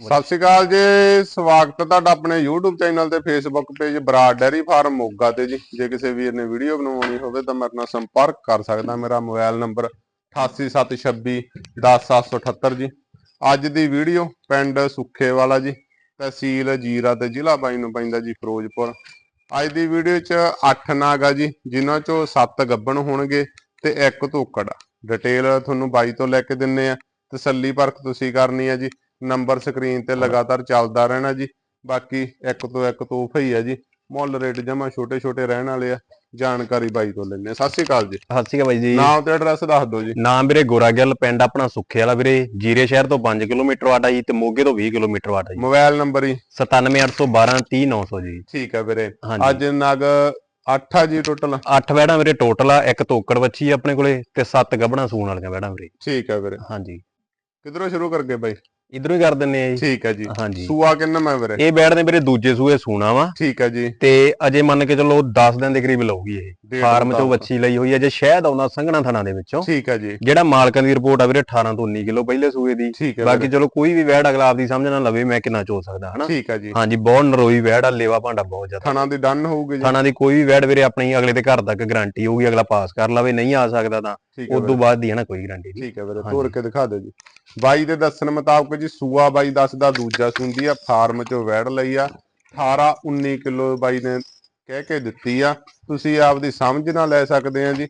ਸਤਿ ਸ਼੍ਰੀ ਅਕਾਲ ਜੀ, ਸਵਾਗਤ ਹੈ ਤੁਹਾਡਾ ਆਪਣੇ YouTube ਚੈਨਲ ਤੇ, Facebook page Brar dairy farm, Moga ਤੇ ਜੀ। ਜੇ ਕਿਸੇ ਵੀਰ ਨੇ ਵੀਡੀਓ ਬਣਵਾਉਣੀ ਹੋਵੇ ਤਾਂ ਮੇਰੇ ਨਾਲ ਸੰਪਰਕ ਕਰ ਸਕਦਾ ਮੇਰਾ ਮੋਬਾਈਲ ਨੰਬਰ 8876 10778 ਜੀ। ਅੱਜ ਦੀ ਵੀਡੀਓ ਪਿੰਡ ਸੁੱਖੇ ਵਾਲਾ ਜੀ, ਤਹਿਸੀਲ ਜੀਰਾ ਤੇ ਜ਼ਿਲ੍ਹਾ ਬਾਈ ਨੂੰ ਪੈਂਦਾ ਜੀ, ਫਿਰੋਜ਼ਪੁਰ। ਅੱਜ ਦੀ ਵੀਡੀਓ 'ਚ 8 ਨਾਗ ਆ ਜੀ, ਜਿਨ੍ਹਾਂ 'ਚੋਂ 7 ਗੱਬਣ ਹੋਣਗੇ ਤੇ ਇੱਕ ਧੋਕੜ ਡਿਟੇਲ ਤੁਹਾਨੂੰ ਬਾਈ ਤੋਂ ਲੈ ਕੇ ਦਿੰਨੇ ਆ। ਤਸੱਲੀ ਪਰਖ ਤੁਸੀਂ ਕਰਨੀ ਆ ਜੀ। ਨੰਬਰ ਸਕਰੀਨ ਤੇ ਲਗਾਤਾਰ ਚੱਲਦਾ ਰਹਿਣਾ ਜੀ। ਬਾਕੀ ਇੱਕ ਤੋਂ ਇੱਕ ਤੋਹਫਾ ਹੀ ਆ ਜੀ। ਮੁੱਲ ਰੇਟ ਜਮਾ ਛੋਟੇ ਛੋਟੇ ਰਹਿਣ ਵਾਲੇ ਆ। ਜਾਣਕਾਰੀ ਬਾਈ ਤੋਂ ਲੈਣੇ ਆ ਸਤਿ ਸ਼੍ਰੀ ਅਕਾਲ ਜੀ। ਸਤਿ ਸ਼੍ਰੀ ਅਕਾਲ ਬਾਈ ਜੀ। ਨਾਮ ਤੇ ਐਡਰੈਸ ਦੱਸ ਦਿਓ ਜੀ। ਨਾਮ ਵੀਰੇ ਗੋਰਾਗਿੱਲ ਪਿੰਡ ਆਪਣਾ ਸੁੱਖੇ ਵਾਲਾ ਵੀਰੇ। ਜੀਰੇ ਸ਼ਹਿਰ ਤੋਂ 5 ਕਿਲੋਮੀਟਰ ਵਾਟਾ ਜੀ ਤੇ ਮੋਗੇ ਤੋਂ 20 ਕਿਲੋਮੀਟਰ ਵਾਟਾ ਜੀ। ਮੋਬਾਈਲ ਨੰਬਰ ਹੀ 97812 30900 ਜੀ। ਠੀਕ ਹੈ ਵੀਰੇ। ਅੱਜ ਨਗ 8 ਆ ਜੀ ਟੋਟਲ 8 ਵੈੜਾਂ ਵੀਰੇ ਟੋਟਲ ਆ। ਇੱਕ ਤੋਕੜ ਵੱਛੀ ਆ ਆਪਣੇ ਕੋਲੇ ਤੇ 7 ਗੱਬਣਾ ਸੂਣ ਵਾਲੀਆਂ ਵੈੜਾਂ ਵੀਰੇ। ਠੀਕ ਹੈ ਵੀਰੇ। ਹਾਂਜੀ। ਕਿਧਰੋਂ ਸ਼ੁਰੂ ਕਰਗੇ ਬਾਈ? ਇਧਰੋਂ ਹੀ ਕਰ ਦਿੰਨੇ ਆ ਜੀ। ਠੀਕ ਹੈ ਜੀ। ਹਾਂਜੀ। ਸੂਆ ਕਿੰਨਾ ਮੈਂ ਵੀਰੇ? ਇਹ ਬੈੜ ਨੇ ਵੀਰੇ ਦੂਜੇ ਸੂਏ ਸੂਣਾ ਵਾ। ਠੀਕ ਹੈ ਜੀ। ਤੇ ਅਜੇ ਮੰਨ ਕੇ ਚੱਲੋ 10 ਦਿਨ ਦੇ ਕਰੀਬ ਲਊਗੀ ਇਹ। ਫਾਰਮ ਚੋਂ। ਵੱਛੀ ਲਈ ਹੋਈ ਹੈ ਜੇ ਸ਼ਹਿਦ ਆਉਂਦਾ ਸੰਘਣਾ ਥਣਾ ਦੇ ਵਿੱਚੋਂ। ਠੀਕ ਹੈ ਜੀ। ਜਿਹੜਾ ਮਾਲਕਾਂ ਦੀ ਰਿਪੋਰਟ ਆ ਵੀਰੇ 18 ਤੋਂ 19 ਕਿਲੋ ਪਹਿਲੇ ਸੂਏ ਦੀ। ਬਾਕੀ ਚਲੋ ਕੋਈ ਵੀ ਵੈੜ ਅਗਲਾ ਆਪਦੀ ਸਮਝ ਨਾਲ ਲਵੇ ਮੈਂ ਕਿੰਨਾ ਚੋ ਸਕਦਾ ਹਨਾ? ਠੀਕ ਹੈ ਜੀ। ਹਾਂਜੀ ਬਹੁਤ ਨਰੋਈ ਵੈੜ ਆ ਲੇਵਾ ਭਾਂਡਾ ਬਹੁਤ ਜ਼ਿਆਦਾ। ਥਣਾ ਦੀ ਡਨ ਹੋਊਗੀ ਜੀ। ਥਾਣਾ ਦੀ ਕੋਈ ਵੀ ਵੈੜ ਵੀਰੇ ਆਪਣੀ ਅਗਲੇ ਦੇ ਘਰ ਤੱਕ ਗਾਰੰਟੀ ਹੋਊਗੀ ਅਗਲਾ ਪਾਸ ਕਰ ਲਵੇ ਨਹੀਂ ਆ ਸਕਦਾ ਤਾਂ ਉਸ ਤੋਂ ਬਾਅਦ ਦੀ ਹੈ ਨਾ ਕੋਈ ਗਾਰੰਟੀ ਨਹੀਂ। ਠੀਕ ਹੈ ਵੀਰੇ। ਤੋੜ ਕੇ ਦਿਖਾ ਦਿਓ ਜੀ। ਬਾਈ ਦੇ ਦੱਸਣ ਮੁਤਾਬਕ ਜੀ ਸੂਆ ਬਾਈ ਦੱਸਦਾ ਦੂਜਾ ਸੁੰਦੀ ਆ, ਫਾਰਮ ਚੋਂ ਵੈੜ ਲਈ ਆ। 18 19 ਕਿਲੋ ਬਾਈ ਨੇ ਕਹਿ ਕੇ ਦਿੱਤੀ ਆ। ਤੁਸੀਂ ਆਪਦੀ ਸਮਝ ਨਾਲ ਲੈ ਸਕਦੇ ਆ ਜੀ।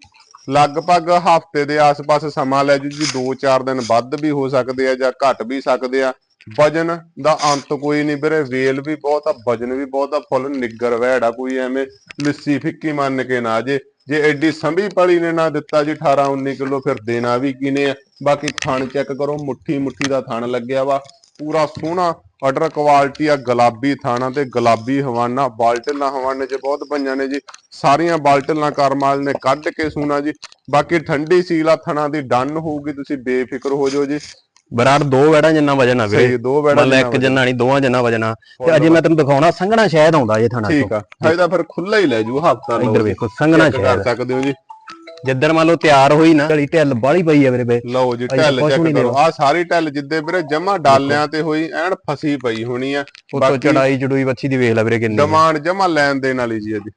ਲਗਭਗ ਹਫ਼ਤੇ ਦੇ ਆਸ-ਪਾਸ ਸਮਾਂ ਲੈ ਜੂ, ਜੀ 2-4 ਦਿਨ ਵੱਧ ਵੀ ਹੋ ਸਕਦੇ ਆ ਜਾਂ ਘਟ ਵੀ ਸਕਦੇ ਆ। ਵਜਨ ਦਾ ਅੰਤ ਕੋਈ ਨਹੀਂ ਵੀਰੇ, ਵੇਲ ਵੀ ਬਹੁਤ ਆ, ਵਜਨ ਵੀ ਬਹੁਤ ਆ, ਫੁੱਲ ਨਿੱਗਰ ਵੈੜ ਆ, ਕੋਈ ਐਵੇਂ ਲਿੱਸੀ ਫਿੱਕੀ ਮੰਨ ਕੇ ਨਾ ਜੇ। ਜੇ ਐਡੀ ਸੰਭੀ ਪਲੀ ਨੇ ਨਾ ਦਿੱਤਾ ਜੀ 18 19 ਕਿਲੋ, ਫਿਰ ਦੇਣਾ ਵੀ ਕਿਨੇ ਆ? ਬਾਕੀ ਥਣ ਚੈੱਕ ਕਰੋ, ਮੁੱਠੀ ਮੁੱਠੀ ਦਾ ਥਣ ਲੱਗਿਆ ਵਾ। ਪੂਰਾ ਸੋਹਣਾ ਆਰਡਰ ਕੁਆਲਿਟੀ ਆ, ਗੁਲਾਬੀ ਥਾਣਾ ਤੇ ਗੁਲਾਬੀ ਹਵਾਨਾ ਬਾਲਟਲਾਂ ਹਵਾਨੇ ਚ ਬਹੁਤ ਪਈਆਂ ਨੇ ਜੀ। ਸਾਰੀਆਂ ਬਾਲਟਲਾਂ ਕਰਮਾਲ ਨੇ ਕੱਢ ਕੇ ਸੂਣਾ ਜੀ। ਬਾਕੀ ਠੰਡੀ ਸੀਲ ਆ, ਥਣਾ ਦੀ ਡਨ ਹੋਊਗੀ, ਤੁਸੀਂ ਬੇਫਿਕਰ ਹੋ ਜਾਓ ਜੀ। ਬਰਾੜ ਦੋ ਵੈੜਾਂ ਜਿੰਨਾ ਵਜਨ ਆ ਵੀਰੇ। ਸਹੀ ਦੋ ਬੈੜਾ ਮਤਲਬ ਇੱਕ ਜਿੰਨਾ ਨਹੀਂ ਦੋਵਾਂ ਜਿੰਨਾ ਵਜਨ ਆ। ਤੇ ਅਜੇ ਮੈਂ ਤੈਨੂੰ ਦਿਖਾਉਣਾ ਸੰਘਣਾ ਸ਼ਹਿਦ ਆਉਂਦਾ ਇਹ ਥਾਣਾ ਠੀਕ ਆ। ਫਾਇਦਾ ਫਿਰ ਖੁੱਲਾ ਹੀ ਲੈ ਜੂ ਹਫਤਾ ਇੱਧਰ ਵੇਖੋ ਸੰਘਣਾ ਕਰ ਸ਼ਹਿਦ। ਸਕਦੇ ਹੋ ਜੀ। ਜਿੱਦਣ ਮੰਨ ਲਓ ਤਿਆਰ ਹੋਈ ਨਾ ਗਲੀ ਢਿੱਲ ਬਾਲੀ ਪਈ ਆ ਵੀਰੇ ਬੇ। ਲਓ ਜੀ ਢੱਲ ਚੈੱਕ ਕਰੋ। ਆ ਸਾਰੀ ਢੱਲ ਜਿੱਦੇ ਵੀਰੇ ਜਮਾ ਡਾਲਿਆਂ ਤੇ ਹੋਈ ਐਨ ਫਸੀ ਪਈ ਹੋਣੀ ਆ। ਉਤੋਂ ਚੜਾਈ ਚੜੂਈ ਵੱਛੀ ਦੀ ਵੇਖ ਲੈ ਵੀਰੇ ਕਿੰਨੀ। ਡਿਮਾਂਡ ਜਮਾ ਲੈਣ ਦੇਣ ਵਾਲੀ ਜੀ ਅੱਜ।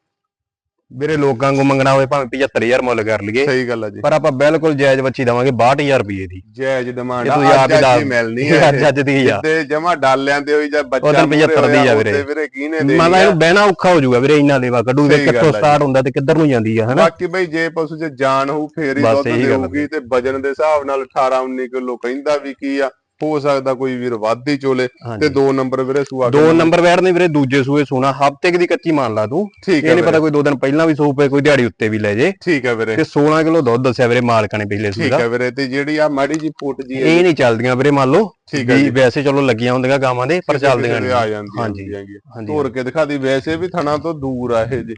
ਵੀਰੇ ਲੋਕਾਂ ਨੂੰ ਮੰਗਣਾ ਹੋਵੇ ਭਾਵੇਂ 75000 ਮੁੱਲ ਕਰ ਲਈਏ। ਸਹੀ ਗੱਲ ਆ ਜੀ। ਪਰ ਆਪਾਂ ਬਿਲਕੁਲ ਜਾਇਜ਼ ਵੱਛੀ ਦਵਾਂਗੇ 62000 ਰੁਪਏ ਦੀ। ਜਾਇਜ਼ ਡਿਮਾਂਡ ਤੁਸੀਂ ਆਪ ਅੱਜ ਹੀ ਦੱਸ ਮਿਲਣੀ ਹੈ ਅੱਜ ਅੱਜ ਦੀ ਆ। ਜਿੱਦੇ ਜਮਾ ਡਾਲਿਆਂ ਤੇ ਹੋਈ ਜਾਂ ਬੱਚਾ ਉਧਰ 75 ਦੀ ਆ ਵੀਰੇ। ਕਿਹਨੇ ਦੇ ਮੰਨ ਲਾ ਇਹਨੂੰ ਬਹਿਣਾ ਔਖਾ ਹੋ ਜਾਊਗਾ ਵੀਰੇ ਇੰਨਾ ਲੇਵਾ ਕੱਢੂ ਗੱਲ ਕਿੱਥੋਂ। ਸਟਾਰਟ ਹੁੰਦਾ ਤੇ ਕਿੱਧਰ ਨੂੰ ਜਾਂਦੀ ਆ ਹਨਾ? ਬਾਕੀ ਬਈ ਜੇ ਪਸ਼ੂ ਚ ਜਾਨ ਹੋਊ ਫੇਰ ਹੀ ਦੁੱਧ ਦੇਊਗੀ ਤੇ ਵਜਨ ਦੇ ਹਿਸਾਬ ਨਾਲ 18 19 ਕਿਲੋ ਕਹਿੰਦਾ ਵੀ ਕੀ ਆ। ਹੋ ਸਕਦਾ ਕੋਈ ਵੀਰ ਵੱਧ ਹੀ ਚੋਲੇ ਤੇ ਹਾਂਜੀ। ਦੋ ਨੰਬਰ ਵੀਰੇ ਸੂਆ ਦੋ ਨੰਬਰ ਵੈੜ ਨੇ ਵੀਰੇ ਦੂਜੇ ਸੂਏ ਸੋਨਾ ਹਫ਼ਤੇ ਦੀ ਕੱਚੀ ਮੰਨ ਲਾ ਤੂੰ। ਠੀਕ ਇਹ ਨਹੀਂ ਪਤਾ ਕੋਈ ਦੋ ਦਿਨ ਪਹਿਲਾਂ ਵੀ ਸੂ ਪਏ ਕੋਈ ਦਿਹਾੜੀ ਉੱਤੇ ਵੀ ਲੈ ਜੇ। ਠੀਕ ਹੈ ਵੀਰੇ। ਤੇ 16 ਕਿਲੋ ਦੁੱਧ ਦੱਸਿਆ ਵੀਰੇ ਮਾਲਕਾਂ ਨੇ ਪਿਛਲੇ ਠੀਕ ਦਾ। ਹੈ ਵੀਰੇ ਤੇ ਜਿਹੜੀ ਆ ਮਾੜੀ ਜੀ ਪੁੱਟ ਜੀ ਇਹ ਨਹੀਂ ਚੱਲਦੀਆਂ ਵੀਰੇ ਮੰਨ ਲਓ। ਠੀਕ ਹੈ ਜੀ। ਵੈਸੇ ਚਲੋ ਲੱਗੀਆਂ ਹੁੰਦੀਆਂ ਗਾਵਾਂ ਦੇ ਪਰ ਚੱਲਦੀਆਂ ਨਹੀਂ। ਦੇ ਆ ਜਾਂਦੀਆਂ ਹਾਂਜੀ। ਤੋੜ ਕੇ ਦਿਖਾਦੀ ਵੈਸੇ ਵੀ ਥਣਾ ਤੋਂ ਦੂਰ ਆ ਇਹ ਜੀ।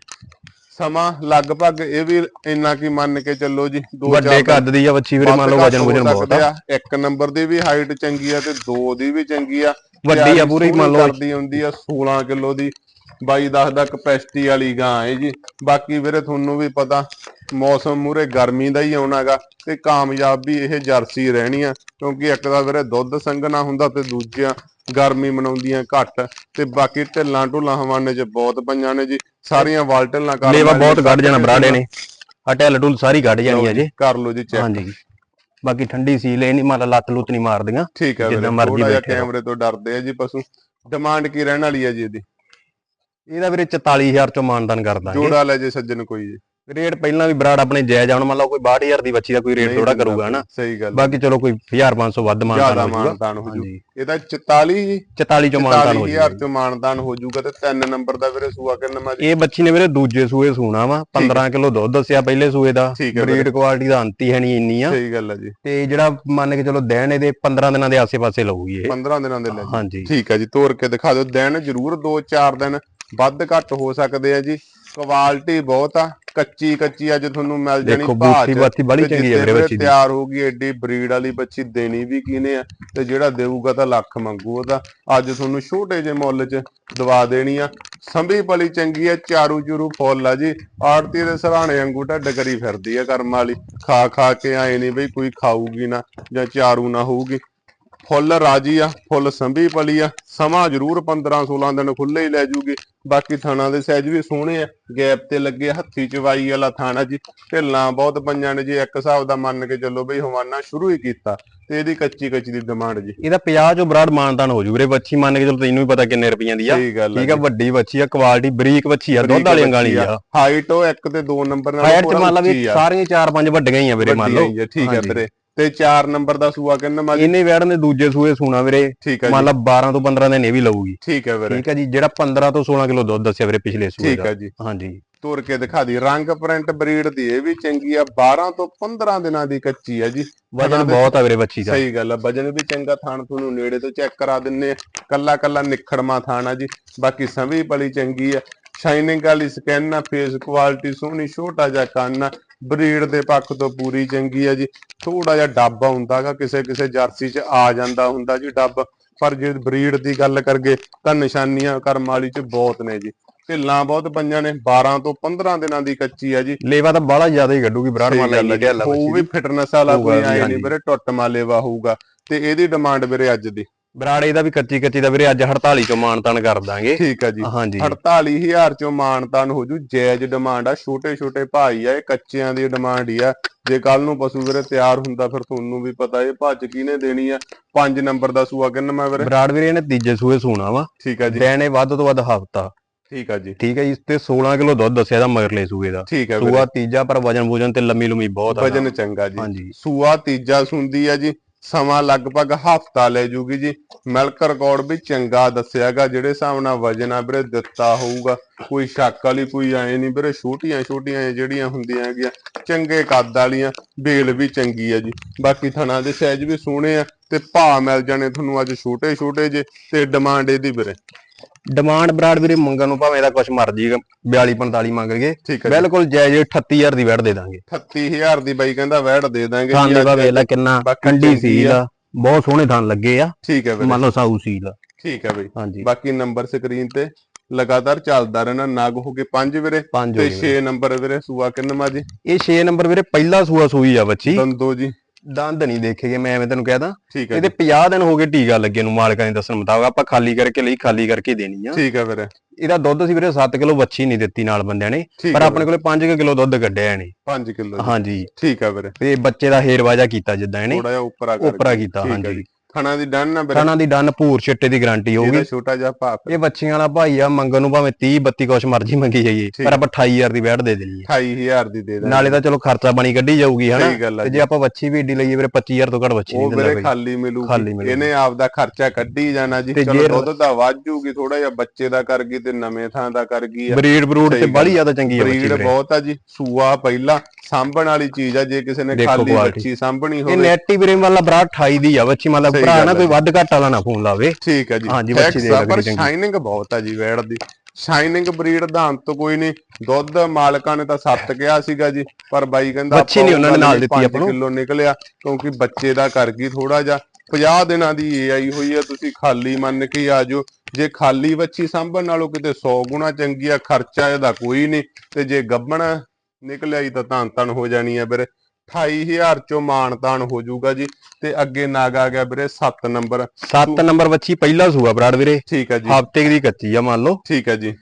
ਸਮਾਂ ਲਗਭਗ ਇਹ ਵੀ ਇੰਨਾ ਕੀ ਮੰਨ ਕੇ ਚੱਲੋ ਜੀ ਦੋ ਵੱਡੇ ਕੱਦ ਦੀ ਆ ਵੱਛੀ ਵੀਰੇ ਮੰਨ ਲਓ ਵਜਨ ਵਜਨ ਬਹੁਤ ਆ। ਇੱਕ ਨੰਬਰ ਦੀ ਵੀ ਹਾਈਟ ਚੰਗੀ ਆ ਤੇ ਦੋ ਦੀ ਵੀ ਚੰਗੀ ਆ। ਵੱਡੀ ਆ ਪੂਰੀ ਮੰਨ ਲਓ। ਕਰਦੀ ਹੁੰਦੀ ਆ 16 ਕਿਲੋ ਦੀ 22 10 ਦਾ ਕਪੈਸਿਟੀ ਵਾਲੀ ਗਾਂ ਹੈ ਜੀ। ਬਾਕੀ ਵੀਰੇ ਤੁਹਾਨੂੰ ਵੀ ਪਤਾ ਮੌਸਮ ਮੂਰੇ ਗਰਮੀ ਦਾ ਹੀ ਆਉਣਾਗਾ ਤੇ ਕਾਮਯਾਬ ਵੀ ਇਹ ਜਰਸੀ ਰਹਿਣੀ ਆ ਕਿਉਂਕਿ ਇੱਕ ਦਾ ਵੀਰੇ ਦੁੱਧ ਸੰਘਣਾ ਹੁੰਦਾ ਤੇ ਦੂਜਿਆਂ ਗਰਮੀ ਮਨਾਉਂਦੀਆਂ ਘੱਟ ਤੇ ਬਾਕੀ ਢਿੱਲਾਂ ਢੁੱਲਾਂ ਹਵਾਨੇ 'ਚ ਬਹੁਤ ਪਈਆਂ ਨੇ ਜੀ ਸਾਰੀਆਂ ਵਾਲ ਢਿੱਲਾਂ ਕਰ ਲੇਵਾ ਬਹੁਤ ਕੱਢ ਜਾਣਾ ਬਰਾੜੇ ਨੇ। ਆ ਢਿੱਲ ਢੁੱਲ ਸਾਰੀ ਕੱਢ ਜਾਣੀ ਆ ਜੇ। ਕਰ ਲਓ ਜੀ ਚੈੱਕ ਹਾਂਜੀ ਬਾਕੀ ਠੰਡੀ ਸੀਲ ਇਹ ਨਹੀਂ ਮੰਨ ਲਾ ਲੱਤ ਲੁੱਤ ਨਹੀਂ ਮਾਰਦੀਆਂ ਠੀਕ ਹੈ ਜਿੱਦਾਂ ਮਰਜ਼ੀ ਬੈਠੇ। ਕੈਮਰੇ ਤੋਂ ਡਰਦੇ ਆ ਜੀ ਪਸ਼ੂ। ਡਿਮਾਂਡ ਕੀ ਰਹਿਣ ਵਾਲੀ ਹੈ ਜੀ ਇਹਦੀ? ਇਹਦਾ ਵੀਰੇ 44000 ਚੋਂ ਮਾਨਦਾਨ ਕਰ ਦਾਂਗੇ ਜੋੜਾ ਲੈ ਜੇ ਸੱਜਣ ਕੋਈ ਜੀ। ਰੇਟ ਪਹਿਲਾਂ ਵੀ ਬਰਾੜ ਆਪਣੇ ਜਾਇਜ਼ ਆਉਣ ਮੰਨ ਲਓ ਕੋਈ 62000 ਦੀ ਬੱਚੀ ਦਾ ਕੋਈ ਰੇਟ ਥੋੜਾ ਕਰੂਗਾ ਹਨਾ। ਸਹੀ ਗੱਲ ਬਾਕੀ ਚਲੋ ਕੋਈ 1500 ਵੱਧ ਮਾਨਦਾਨ ਹੋ ਜਾਊਗਾ। ਹਾਂਜੀ। ਇਹਦਾ 44 ਜੀ? 44 ਚੋਂ ਮਾਨਦਾਨ ਹੋ 44000 ਜਾਊਗਾ। ਚ ਮਾਨਦਾਨ ਹੋ ਜੂਗਾ ਤੇ ਤਿੰਨ ਨੰਬਰ ਦਾ ਵੀਰੇ ਸੂਆ ਕਿੰਨਾ ਮਾ ਜੀ ਇਹ ਬੱਚੀ ਨੇ ਵੀਰੇ ਦੂਜੇ ਸੂਏ ਸੂਣਾ ਵਾ 15 ਕਿਲੋ ਦੁੱਧ ਦੱਸਿਆ ਪਹਿਲੇ ਸੂਏ ਦਾ। ਬਰੀਡ ਕੁਆਲਿਟੀ ਦਾ ਅੰਤ ਹੀ ਹੈ ਨਹੀਂ ਇੰਨੀ ਆ। ਸਹੀ ਗੱਲ ਹੈ ਜੀ। ਤੇ ਜਿਹੜਾ ਮੰਨ ਕੇ ਚਲੋ ਦੇਣ ਇਹਦੇ 15 ਦਿਨਾਂ ਦੇ ਆਸੇ-ਪਾਸੇ ਲਊਗੀ ਇਹ। 15 ਦਿਨਾਂ ਦੇ ਲੈ ਜੀ। ਹਾਂਜੀ। ਠੀਕ ਹੈ ਜੀ ਤੋੜ ਕੇ ਦਿਖਾ ਦਿਓ। ਦਿਨ ਜ਼ਰੂਰ 2-4 ਦਿਨ ਵੱਧ ਘੱਟ ਹੋ ਸਕਦੇ ਆ ਜੀ। ਕੁਆਲਿਟੀ ਬਹੁਤ ਆ। ਕੱਚੀ ਕੱਚੀ ਅੱਜ ਤੁਹਾਨੂੰ ਮਿਲ ਜਾਣੀ ਦੇਖੋ ਬੂਥੀ ਬਾਤੀ ਬੜੀ ਚੰਗੀ ਹੈ ਵੀਰੇ ਬੱਚੀ ਦੀ। ਤਿਆਰ ਹੋਊਗੀ ਐਡੀ ਬਰੀਡ ਵਾਲੀ ਬੱਚੀ ਦੇਣੀ ਵੀ ਕਿਨੇ ਆ? ਤੇ ਜਿਹੜਾ ਦੇਊਗਾ ਤਾਂ ਲੱਖ ਮੰਗੂ ਉਹਦਾ। ਅੱਜ ਤੁਹਾਨੂੰ ਛੋਟੇ ਜਿਹੇ ਮੁੱਲ 'ਚ ਦਵਾ ਦੇਣੀ ਆ। ਸੰਭੀ ਪਲੀ ਚੰਗੀ ਆ ਚਾਰੂ ਚੂਰੂ ਫੁੱਲ ਆ ਜੀ। ਆੜਤੀ ਦੇ ਸਰਾਣੇ ਵਾਂਗੂ ਢੱਡ ਕਰੀ ਫਿਰਦੀ ਆ ਕਰਮ ਵਾਲੀ। ਖਾ ਖਾ ਕੇ ਆਏ ਨਹੀਂ ਬਈ ਕੋਈ ਖਾਊਗੀ ਨਾ ਜਾਂ ਚਾਰੂ ਨਾ ਹੋਊਗੀ। ਫੁੱਲ ਰਾਜੀ ਆ ਫੁੱਲ ਸੰਭੀ ਪਲੀ ਆ। ਸਮਾਂ ਜ਼ਰੂਰ 15 16 ਦਿਨ ਖੁੱਲੇ ਹੀ ਲੈ ਜੂਗੀ। ਬਾਕੀ ਥਾਣਾ ਦੇ ਸਾਈਜ਼ ਵੀ ਸੋਹਣੇ ਆ। ਗੈਪ ਤੇ ਲੱਗੇ ਹੱਥੀ ਚਵਾਈ ਵਾਲਾ ਥਾਣਾ ਜੀ। ਢਿੱਲਾਂ ਬਹੁਤ ਪੰਜਾਂ ਨੇ ਜੀ ਇੱਕ ਹਿਸਾਬ ਦਾ ਮੰਨ ਕੇ ਚੱਲੋ ਬਈ ਹਵਾਨਾ ਸ਼ੁਰੂ ਹੀ ਕੀਤਾ। ਤੇ ਇਹਦੀ ਕੱਚੀ ਕੱਚੀ ਦੀ ਡਿਮਾਂਡ ਜੀ। ਇਹਦਾ 50 ਚੋਂ ਬਰਾੜ ਮਾਨਤਾਨ ਹੋ ਜੂ ਵੀਰੇ ਬੱਚੀ ਮੰਨ ਕੇ ਚਲੋ ਤੈਨੂੰ ਵੀ ਪਤਾ ਕਿੰਨੇ ਰੁਪਈਆਂ ਦੀ ਆ। ਠੀਕ ਆ ਵੱਡੀ ਬੱਚੀ ਆ ਕੁਆਲਿਟੀ ਬਰੀਕ ਬੱਚੀ ਆ ਦੁੱਧ ਵਾਲੀ ਅੰਗਾਲੀ ਆ। ਹਾਈਟ ਉਹ ਇੱਕ ਤੇ ਦੋ ਨੰਬਰ ਨਾਲ ਚ ਥੋੜ੍ਹਾ ਮੰਨ ਲਾ ਵੀ ਆ। ਸਾਰੀਆਂ ਚਾਰ ਪੰਜ ਵੱਡੀਆਂ ਹੀ ਆ ਵੀਰੇ ਮੰਨ ਲਓ। ਆ, ਠੀਕ ਹਾਂਜੀ। ਵੀਰੇ। ਤੇ 4 ਨੰਬਰ ਦਾ ਸੂਆ ਕਿੰਨਾ ਮਾ ਜੀ ਇਹਨੇ ਵੈੜ ਨੇ ਦੂਜੇ ਸੂਏ ਸੂਣਾ ਵੀਰੇ। ਠੀਕ ਹੈ ਮੰਨ ਜੀ। ਲਾ 12 ਤੋਂ 15 ਦਿਨ ਇਹ ਵੀ ਲਊਗੀ। ਠੀਕ ਹੈ ਵੀਰੇ। ਠੀਕ ਆ ਜੀ ਜਿਹੜਾ 15 ਤੋਂ 16 ਕਿਲੋ ਦੁੱਧ ਦੱਸਿਆ ਵੀਰੇ ਪਿਛਲੇ ਸੂਏ ਠੀਕ ਦਾ। ਹੈ ਜੀ। ਹਾਂਜੀ। ਤੋਰ ਕੇ ਦਿਖਾ ਦੀ। ਰੰਗ ਪ੍ਰਿੰਟ ਬਰੀਡ ਦੀ ਇਹ ਵੀ ਚੰਗੀ ਆ। 12 ਤੋਂ 15 ਦਿਨਾਂ ਦੀ ਕੱਚੀ ਆ ਜੀ। ਵਜਨ ਬਹੁਤ ਆ ਵੀਰੇ ਬੱਚੀ ਦਾ। ਸਹੀ ਗੱਲ ਆ। ਵਜਨ ਵੀ ਚੰਗਾ ਥਾਣ ਤੁਹਾਨੂੰ ਨੇੜੇ ਤੋਂ ਚੈੱਕ ਕਰਾ ਦਿੰਨੇ ਆ। ਕੱਲਾ ਕੱਲਾ ਨਿਖੜਮਾ ਥਾਣ ਜੀ। ਬਾਕੀ ਸੰਭੀ ਪਲੀ ਚੰਗੀ ਆ। ਸ਼ਾਈਨਿੰਗ ਵਾਲੀ ਸਕਿਨ ਆ ਫੇਸ ਕੁਆਲਿਟੀ ਸੋਹਣੀ ਛੋਟਾ ਜਿਹਾ ਕੰਨ ਆ ਬਰੀਡ ਦੇ ਪੱਖ ਤੋਂ ਪੂਰੀ ਚੰਗੀ ਆ ਜੀ। ਥੋੜਾ ਜਿਹਾ ਡੱਬ ਹੁੰਦਾਗਾ ਕਿਸੇ ਕਿਸੇ ਜਰਸੀ 'ਚ ਆ ਜਾਂਦਾ ਹੁੰਦਾ ਜੀ ਡੱਬ। ਪਰ ਜੇ ਬਰੀਡ ਦੀ ਗੱਲ ਕਰਗੇ ਤਾਂ ਨਿਸ਼ਾਨੀਆਂ ਕਰਮ ਵਾਲੀ 'ਚ ਬਹੁਤ ਨੇ ਜੀ। ਢਿੱਲਾਂ ਬਹੁਤ ਪੰਜਾਂ ਨੇ 12 ਤੋਂ 15 ਦਿਨਾਂ ਦੀ ਕੱਚੀ ਆ ਜੀ। ਲੇਵਾ ਤਾਂ ਬਾਹਲਾ ਜ਼ਿਆਦਾ ਹੀ ਕੱਢੂਗੀ ਬਰਾੜ ਮੰਨ ਲਾ ਇੰਨੀ ਢਿੱਲ ਆ ਉਹ ਵੀ। ਫਿਟਨੈਸ ਵਾਲਾ ਕੋਈ ਆਏ ਨਹੀਂ। ਵੀਰੇ ਟੁੱਟ ਮਾਲੇਵਾ ਹੋਊਗਾ ਤੇ ਇਹਦੀ ਡਿਮਾਂਡ ਵੀਰੇ ਅੱਜ ਦੀ। ਬਰਾੜ ਇਹਦਾ ਵੀ ਕੱਚੀ ਕੱਚੀ ਦਾ ਵੀਰੇ ਅੱਜ 48 ਚੋਂ ਮਾਨਤਾਨ ਕਰ ਦਾਂਗੇ। ਠੀਕ ਆ ਜੀ। ਹਾਂਜੀ। 48000 ਚੋਂ ਮਾਨਤਾਨ ਹੋ ਜੂ ਜਾਇਜ਼ ਡਿਮਾਂਡ ਆ ਛੋਟੇ ਛੋਟੇ ਭਾਈ ਆ ਇਹ ਕੱਚਿਆਂ ਦੀ ਡਿਮਾਂਡ ਹੀ ਆ। ਜੇ ਕੱਲ ਨੂੰ ਪਸ਼ੂ ਵੀਰੇ ਤਿਆਰ ਹੁੰਦਾ ਫਿਰ ਤੁਹਾਨੂੰ ਵੀ ਪਤਾ ਇਹ ਭੱਜ ਕਿਹਨੇ ਦੇਣੀ ਆ? 5 ਨੰਬਰ ਦਾ ਸੂਆ ਕਿੰਨਾ ਮੈਂ ਵੀਰੇ? ਬਰਾੜ ਵੀਰੇ ਇਹਨੇ ਤੀਜੇ ਸੂਏ ਸੂਣਾ ਵਾ। ਠੀਕ ਆ ਜੀ। ਦੇਣੇ ਵੱਧ ਤੋਂ ਵੱਧ ਹਫਤਾ। ਠੀਕ ਆ ਜੀ। ਠੀਕ ਹੈ ਜੀ ਤੇ 16 ਕਿਲੋ ਦੁੱਧ ਦੱਸਿਆ ਦਾ ਮਗਰਲੇ ਸੂਏ ਦਾ। ਠੀਕ ਆ ਵੀਰੇ। ਸੂਆ ਤੀਜਾ ਪਰ ਵਜਨ ਵੂਜਨ ਤੇ ਲੰਮੀ ਲੰਮੀ ਬਹੁਤ ਆ। ਵਜਨ ਚੰਗਾ ਜੀ। ਹਾਂਜੀ। ਸੂਆ ਤੀਜਾ ਸੁੰਦੀ ਆ ਜੀ। ਸਮਾਂ ਲਗਭਗ ਹਫਤਾ ਲੈ ਜੂਗੀ ਜੀ। ਮਿਲਕ ਰਿਕਾਰਡ ਵੀ ਚੰਗਾ ਦੱਸਿਆਗਾ, ਜਿਹੜੇ ਹਿਸਾਬ ਨਾਲ ਵਜਨ ਆ ਵੀਰੇ, ਦਿੱਤਾ ਹੋਊਗਾ। ਕੋਈ ਸ਼ੱਕ ਵਾਲੀ, ਕੋਈ ਐ ਨਹੀਂ ਵੀਰੇ, ਛੋਟੀਆਂ ਛੋਟੀਆਂ ਜਿਹੜੀਆਂ ਹੁੰਦੀਆਂ ਹੈਗੀਆਂ, ਚੰਗੇ ਕੱਦ ਵਾਲੀਆਂ ਬੇਲ ਵੀ ਚੰਗੀ ਆ ਜੀ। ਬਾਕੀ ਥਣਾ ਦੇ ਸਾਈਜ਼ ਵੀ ਸੋਹਣੇ ਆ, ਤੇ ਭਾਅ ਮਿਲ ਜਾਣੇ ਤੁਹਾਨੂੰ ਅੱਜ ਛੋਟੇ ਛੋਟੇ ਜੇ, ਤੇ ਡਿਮਾਂਡ ਇਹਦੀ ਵੀਰੇ। ਡਿਮਾਂਡ ਬਰਾੜ ਵੀਰੇ ਮੰਗਣ ਨੂੰ ਭਾਵੇਂ ਇਹਦਾ ਕੁਝ ਮਰਜ਼ੀ 42 45 ਮੰਗ ਜੀ। ਬਿਲਕੁਲ ਜਾਇਜ਼ 38000 ਦੀ ਵੜ ਦੇ ਦਾਂਗੇ। 38000 ਦੀ ਬਾਈ ਕਹਿੰਦਾ ਵੈੜ ਦੇ ਦਾਂਗੇ ਥਾਂ ਦੇ ਅੱਜ। ਵਾ ਵੇਲਾ ਕਿੰਨਾ ਚੰਗੀ ਸੀਲ ਆ। ਬਹੁਤ ਸੋਹਣੇ ਥਾਂ ਲੱਗੇ ਆ। ਠੀਕ ਹੈ ਵੀਰੇ। ਮੰਨ ਲਓ ਸਾਊ ਸੀਲ ਆ। ਠੀਕ ਹੈ ਬਈ। ਹਾਂਜੀ। ਬਾਕੀ ਨੰਬਰ ਸਕਰੀਨ ਤੇ ਲਗਾਤਾਰ ਚੱਲਦਾ ਰਹਿਣਾ ਨਗ ਹੋ ਕੇ 5 ਵੀਰੇ। ਪੰਜ ਹੋ ਤੇ ਗਏ 6 ਨੰਬਰ ਵੀਰੇ ਸੂਆ ਕਿੰਨਵਾ ਜੀ? ਇਹ 6 ਨੰਬਰ ਵੀਰੇ ਪਹਿਲਾ ਸੂਆ ਸੂਈ ਆ ਬੱਚੀ। ਦੰਦੋ ਜੀ। ਦੰਦ ਨਹੀਂ ਦੇਖੇਗੇ ਮੈਂ ਐਵੇਂ ਤੈਨੂੰ ਕਹਿਦਾ ਠੀਕ ਹੈ ਇਹਦੇ ਜੀ। 50 ਦਿਨ ਹੋ ਗਏ ਟੀਕਾ ਲੱਗੇ ਨੂੰ ਮਾਲਕਾਂ ਦੇ ਦੱਸਣ ਮੁਤਾਬਕ ਆਪਾਂ ਖਾਲੀ ਕਰਕੇ ਲਈ ਖਾਲੀ ਕਰਕੇ ਦੇਣੀ ਆ। ਠੀਕ ਹੈ ਵੀਰੇ ਇਹਦਾ ਦੁੱਧ ਸੀ ਵੀਰੇ 7 ਕਿਲੋ ਵੱਛੀ ਨਹੀਂ ਦਿੱਤੀ ਨਾਲ ਬੰਦਿਆਂ ਨੇ ਪਰ ਆਪਣੇ ਕੋਲੇ 5 ਕਿਲੋ ਦੁੱਧ ਕੱਢਿਆ ਇਹਨੇ। 5 ਕਿਲੋ ਹਾਂਜੀ। ਠੀਕ ਹੈ ਵੀਰੇ। ਤੇ ਬੱਚੇ ਦਾ ਹੇਰ ਵਾਜਾ ਕੀਤਾ ਜਿੱਦਾਂ ਇਹਨੇ। ਥੋੜਾ ਜਿਹਾ ਉੱਪਰ ਆ ਉਪਰਾ ਕੀਤਾ ਹਾਂਜੀ। ਥਣਾ ਦੀ ਡਨ ਨਾ ਖਾਣਾ ਦੀ ਡੰਨ ਭੂਰ ਛਿੱਟੇ ਦੀ ਗਾਰੰਟੀ ਹੋਊਗੀ। ਛੋਟਾ ਜਿਹਾ ਭਾਪ ਇਹ ਬੱਚੀਆਂ ਵਾਲਾ ਭਾਈ ਆ ਮੰਗਣ ਨੂੰ ਭਾਵੇਂ 30 32 ਕੁਛ ਮਰਜ਼ੀ ਮੰਗੀ ਜਾਈਏ। ਪਰ ਆਪਾਂ 28000 ਦੀ ਵੈਟ ਦੇ ਦੇਣੀ ਹੈ 28000 ਦੀ ਦੇ ਦਾਂਗੇ। ਨਾਲੇ ਤਾਂ ਚਲੋ ਖਰਚਾ ਬਣੀ ਕੱਢੀ ਜਾਊਗੀ ਹਨਾ? ਤੇ ਜੀ। ਆਪਾਂ ਵੱਛੀ ਵੀ ਏਡੀ ਲਈਏ ਵੀਰੇ 25000 ਤੋਂ ਘੱਟ ਉਹ ਨਹੀਂ ਦਿੰਦਾ ਵੀਰੇ ਖਾਲੀ ਮਿਲੂਗੀ। ਇਹਨੇ ਆਪਦਾ ਖਰਚਾ ਕੱਢੀ ਜਾਣਾ ਜੀ। ਚਲੋ ਦੁੱਧ ਦਾ ਵਾਜੂਗੀ ਥੋੜਾ ਜਿਹਾ ਬੱਚੇ ਦਾ ਕਰ ਗਈ ਤੇ ਨਵੇਂ ਥਾਂ ਦਾ ਕਰ ਗਈ ਬਰੀਡ ਬਰੂਡ ਤੇ ਬੜੀ ਜ਼ਿਆਦਾ ਚੰਗੀ ਆ ਬੱਚੀ ਬਰੀਡ ਬਹੁਤ ਆ ਜੀ। ਸੂਆ ਪਹਿਲਾ ਸਾਂਭਣ ਵਾਲੀ ਚੀਜ਼ ਆ ਜੇ ਕਿਸੇ ਨੇ ਖਾਲੀ। ਬੱਚੀ ਸਾਂਭਣੀ ਇਹ ਹੋਵੇ। ਨੈਟੀ ਵੀਰੇ ਵਾਲਾ ਭਰਾ 28 ਦੀ ਆ ਬੱਚੀ ਮਤਲਬ ਸਹੀ ਭਰਾ ਨਾ ਕੋਈ। ਵੱਧ ਘੱਟ ਵਾਲਾ ਨਾ ਫੋਨ ਲਾਵੇ ਠੀਕ ਹੈ ਜੀ ਹਾਂਜੀ, ਬੱਚੀ ਦੇ ਪਰ ਚੰਗੀ। ਸ਼ਾਈਨਿੰਗ ਬਹੁਤ ਆ ਜੀ ਵੈੜ ਦੀ ਸ਼ਾਈਨਿੰਗ ਬਰੀਡ ਦਾ ਅੰਤ ਕੋਈ ਨਹੀਂ ਦੁੱਧ ਮਾਲਕਾਂ ਨੇ ਤਾਂ 7 ਕਿਹਾ ਸੀਗਾ ਜੀ ਪਰ ਬਾਈ ਕਹਿੰਦਾ ਬੱਚੀ ਨੀ ਉਹਨਾਂ ਨੇ ਨਾਲ ਦਿੱਤੀ ਆਪਾਂ ਨੂੰ। ਕਿਲੋ ਨਿਕਲਿਆ ਕਿਉਂਕਿ ਬੱਚੇ ਦਾ ਕਰ ਗਈ ਥੋੜਾ ਜਿਹਾ 50 ਦਿਨਾਂ ਦੀ ਏ ਆਈ ਹੋਈ ਆ ਤੁਸੀਂ ਖਾਲੀ ਮੰਨ ਕੇ ਹੀ ਆ ਜਾਓ ਜੇ ਖਾਲੀ ਬੱਚੀ ਸਾਂਭਣ ਨਾਲੋਂ ਕਿਤੇ 100 ਗੁਣਾ ਚੰਗੀ ਆ ਖਰਚਾ ਇਹਦਾ ਕੋਈ ਨਹੀਂ ਤੇ ਜੇ ਗੱਬਣ ਨਿਕਲਿਆ ਹੀ ਤਾਂ ਧੰਨ ਧੰਨ ਹੋ ਜਾਣੀ ਆ ਵੀਰੇ 28000 ਚੋਂ ਮਾਨ ਤਾਨ ਹੋ ਜਾਊਗਾ ਜੀ ਤੇ ਅੱਗੇ ਨਾਗ ਆ ਗਿਆ ਵੀਰੇ 7 ਨੰਬਰ। 7 ਨੰਬਰ ਬੱਚੀ ਪਹਿਲਾ ਸੂਆ ਬਰਾੜ ਵੀਰੇ। ਠੀਕ ਹੈ ਜੀ। ਹਫ਼ਤੇ ਦੀ ਕੱਚੀ ਆ ਮੰਨ ਲਓ। ਠੀਕ ਹੈ ਜੀ।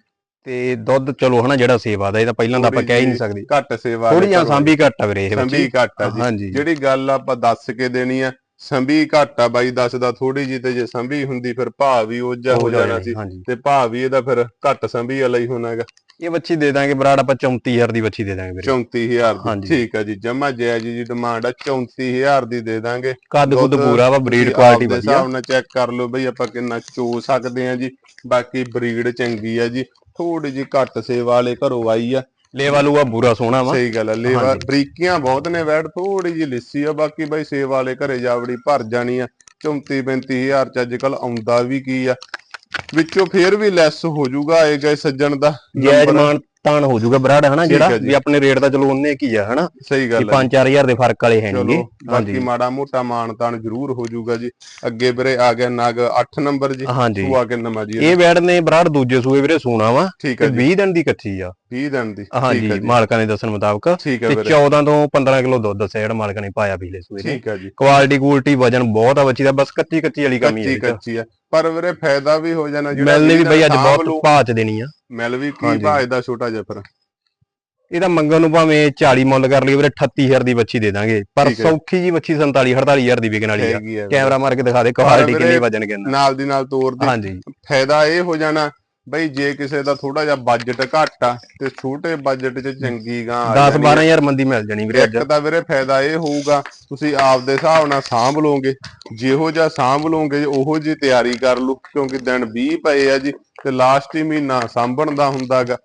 ਤੇ ਦੁੱਧ ਚਲੋ ਹਨਾ ਜਿਹੜਾ ਸੇਵਾ ਦਾ ਇਹ ਤਾਂ ਪਹਿਲਾਂ ਤਾਂ ਆਪਾਂ ਕਹਿ ਹੀ ਨਹੀਂ ਸਕਦੇ। ਘੱਟ ਸੇਵਾ ਥੋੜੀ ਜਾਂ ਸਾਂਭੀ ਘੱਟ ਆ ਵੀਰੇ ਇਹ ਸੰਭੀ ਘੱਟ ਆ ਜੀ। ਜਿਹੜੀ ਗੱਲ ਆਪਾਂ ਦੱਸ ਕੇ ਦੇਣੀ ਆ ਸੰਭੀ ਘੱਟ ਬਾਈ ਦੱਸਦਾ ਥੋੜੀ ਜੀ ਤੇ ਜੇ ਸੰਭੀ ਹੁੰਦੀ ਫਿਰ ਭਾਅ ਵੀ ਉੱਜਾ ਹੋ ਜਾਣਾ ਸੀ ਹਾਂਜੀ। ਤੇ ਭਾਅ ਵੀ ਇਹਦਾ ਫਿਰ ਘੱਟ ਸੰਭੀ ਵਾਲਾ ਹੀ ਹੋਣਾਗਾ ਇਹ ਬੱਚੀ ਦੇ ਦਾਂਗੇ ਬਰਾੜ ਆਪਾਂ 34000 ਦੀ ਬੱਚੀ ਦੇ ਦਾਂਗੇ ਵੀਰੇ। 34000 ਦੀ ਹਾਂਜੀ। ਠੀਕ ਆ ਜੀ ਜਮਾ ਜਾਇਜ਼ ਜੀ ਡਿਮਾਂਡ ਆ 34000 ਦੀ ਦੇ ਦਾਂਗੇ। ਕੱਦ ਦੁੱਧ ਪੂਰਾ ਵਾ ਬਰੀਡ ਤੁਸੀਂ ਕੁਆਲਿਟੀ ਆਪਦੇ ਵਧੀਆ। ਹਿਸਾਬ ਨਾਲ ਚੈੱਕ ਕਰ ਲਓ ਬਈ ਆਪਾਂ ਕਿੰਨਾ ਚੋ ਸਕਦੇ ਆ ਜੀ ਬਾਕੀ ਬਰੀਡ ਚੰਗੀ ਆ ਜੀ ਥੋੜੀ ਜੀ ਘੱਟ ਸੇਵਾ ਵਾਲੇ ਘਰੋਂ ਆਈ ਆ। ਲੇਵਾ ਲੂਆ ਬੂਰਾ ਸੋਹਣਾ ਵਾ। ਸਹੀ ਗੱਲ ਆ ਲੇਵਾ। ਬਰੀਕੀਆਂ ਬਹੁਤ ਨੇ ਵੈੜ ਥੋੜੀ ਜੀ ਲਿੱਸੀ ਆ ਬਾਕੀ ਬਈ ਸੇਵਾ ਵਾਲੇ ਘਰੇ ਜਾਵੜੀ ਭਰ ਜਾਣੀ ਆ। 34 35000 ਚ ਅੱਜ ਕੱਲ ਆਉਂਦਾ ਵੀ ਕੀ ਆ। ਵਿੱਚੋਂ ਫੇਰ ਵੀ ਲੈਸ ਹੋ ਜਾਊਗਾ ਇਹ ਗਏ ਸੱਜਣ ਦਾ ਜਾਇਜ਼ number- ਮਾਨ ਤਾਣ ਹੋ ਜਾਊਗਾ ਬਰਾੜ ਹਨਾ ਜਿਹੜਾ। ਵੀ ਆਪਣੇ ਰੇਟ ਦਾ ਚਲੋ ਉਹਨੇ ਕੀ ਆ ਹਨਾ ਸਹੀ ਗੱਲ ਹੈ 5-4000 ਦੇ ਫ਼ਰਕ ਵਾਲੇ ਹੈ ਨਹੀਂਗੇ ਬਾਕੀ ਮਾੜਾ ਮੋਟਾ ਮਾਨ ਤਾਨ ਜ਼ਰੂਰ ਹੋ ਜਾਊਗਾ ਜੀ। ਅੱਗੇ ਵੀਰੇ ਆ ਗਿਆ ਨਗ 8 ਨੰਬਰ ਜੀ। ਸੂਆ ਕਿੰਨਾ ਮਾ ਜੀ ਇਹ ਵੈੜ ਨੇ ਬਰਾੜ ਦੂਜੇ ਸੂਏ ਵੀਰੇ ਸੂਣਾ ਵਾ ਤੇ ਹੈ ਜੀ। 20 ਦਿਨ ਦੀ ਕੱਚੀ ਆ। 20 ਦਿਨ ਦੀ। ਹਾਂਜੀ ਠੀਕ ਹੈ ਜੀ। ਮਾਲਕਾਂ ਦੇ ਦੱਸਣ ਮੁਤਾਬਕ। ਤੇ ਵੀਰੇ। 14 ਤੋਂ 15 ਕਿਲੋ ਦੁੱਧ ਦੱਸਿਆ ਜਿਹੜਾ ਮਾਲਕਾਂ ਨੇ ਪਾਇਆ ਪਿਛਲੇ ਸੂਏ ਨੇ। ਠੀਕ ਹੈ ਜੀ। ਕੁਆਲਿਟੀ ਕੁਆਲਿਟੀ ਵਜਨ ਬਹੁਤ ਆ ਬੱਚੀ ਦਾ ਬਸ ਕੱਚੀ ਕੱਚੀ ਵਾਲੀ ਕਮੀ ਹੈ ਕੱਚੀ। ਕੱਚੀ ਆ। ਪਰ ਵੀਰੇ ਫਾਇਦਾ ਵੀ ਹੋ ਜਾਣਾ ਮਿਲਨੇ ਵੀ ਬਈ ਅੱਜ ਬਹੁਤ ਲਓ, ਭਾਅ ਚ ਦੇਣੀ ਆ। ਮਿਲ ਵੀ ਕੀ ਹਾਂਜੀ। ਦਾ ਛੋਟਾ ਜਿਹਾ ਫਿਰ? ਇਹਦਾ ਮੰਗਣ ਨੂੰ ਭਾਵੇਂ 40 ਮੁੱਲ ਕਰ ਲਈ ਵੀਰੇ 38000 ਦੀ ਬੱਚੀ ਦੇ ਦਾਂਗੇ। ਪਰ ਠੀਕ ਹੈ। ਸੌਖੀ ਜੀ ਬੱਚੀ 47 48000 ਦੀ ਵਿਕਣ ਵਾਲੀ ਆ। ਹੈਗੀ ਆ ਕੈਮਰਾ ਮਾਰ ਕੇ ਦਿਖਾ ਦੇ ਕੁਆਲਿਟੀ ਵੀਰੇ, ਕਿੰਨੀ ਵਜਨ ਕਿੰਨਾ ਨਾਲ ਦੀ ਨਾਲ ਤੋਰ ਦੇ। ਹਾਂਜੀ। ਫਾਇਦਾ ਇਹ ਹੋ ਜਾਣਾ ਬਈ ਜੇ ਕਿਸੇ ਦਾ ਥੋੜਾ ਜਿਹਾ ਬਜਟ ਘੱਟ ਆ ਤੇ ਛੋਟੇ ਬਜਟ 'ਚ ਚੰਗੀ ਗਾਂ ਆ 10 ਜਾਣੀ ਆ। 12000 ਮੰਦੀ ਮਿਲ ਜਾਣੀ ਵੀਰੇ ਅੱਜ। ਇੱਕ ਤਾਂ ਵੀਰੇ ਫਾਇਦਾ ਇਹ ਹੋਊਗਾ ਤੁਸੀਂ ਆਪਦੇ ਹਿਸਾਬ ਨਾਲ ਸਾਂਭ ਲਓਗੇ। ਜਿਹੋ ਜਿਹਾ ਸਾਂਭ ਲਓਗੇ ਉਹੋ ਜੀ ਤਿਆਰੀ ਕਰ ਲਓ ਕਿਉਂਕਿ ਦਿਨ 20 ਪਏ ਆ ਜੀ। ਤੇ ਲਾਸਟ ਹੀ ਮਹੀਨਾ ਸਾਂਭਣ ਦਾ ਹੁੰਦਾਗਾ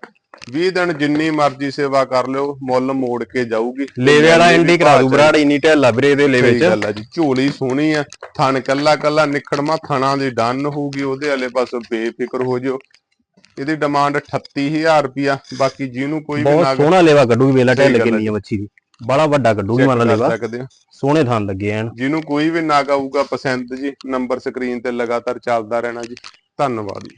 20 ਦਿਨ ਜਿੰਨੀ ਮਰਜ਼ੀ ਸੇਵਾ ਕਰ ਲਿਓ ਮੁੱਲ ਮੋੜ ਕੇ ਜਾਊਗੀ। ਲੇਵੇ ਵਾਲਾ ਐਂਡੀ ਕਰਾ ਦੂ ਬਰਾੜ ਇੰਨੀ ਢਿੱਲਾ ਵੀਰੇ ਇਹਦੇ ਲੇਵੇ ਚ। ਗੱਲ ਆ ਜੀ ਝੋਲੀ ਸੋਹਣੀ ਆ ਥਣ ਕੱਲਾ ਕੱਲਾ ਨਿਖੜਮਾ ਥਣਾ ਦੀ ਡੰਨ ਹੋਊਗੀ ਉਹਦੇ ਵਾਲੇ ਪਾਸੋਂ ਬੇਫਿਕਰ ਹੋ ਜਿਓ। ਇਹਦੀ ਡਿਮਾਂਡ 38000 ਰੁਪਿਆ ਬਾਕੀ ਜਿਹਨੂੰ ਕੋਈ ਵੀ ਬਹੁਤ ਨਾਗ ਸੋਹਣਾ ਲੇਵਾ ਕੱਢੂਗੀ ਵੇਲਾ ਢਿੱਲ ਕਿੰਨੀ ਆ ਬੱਚੀ ਦੀ। ਬੜਾ ਵੱਡਾ ਕੱਢੂਗੀ ਕਰ ਲੇਵਾ। ਸੋਹਣੇ ਥਾਂ ਲੱਗੇ ਐਨ। ਜਿਹਨੂੰ ਕੋਈ ਵੀ ਨਾਗ ਆਊਗਾ ਪਸੰਦ ਜੀ ਨੰਬਰ ਸਕਰੀਨ ਤੇ ਲਗਾਤਾਰ ਚੱਲਦਾ ਰਹਿਣਾ ਜੀ। ਧੰਨਵਾਦ ਜੀ।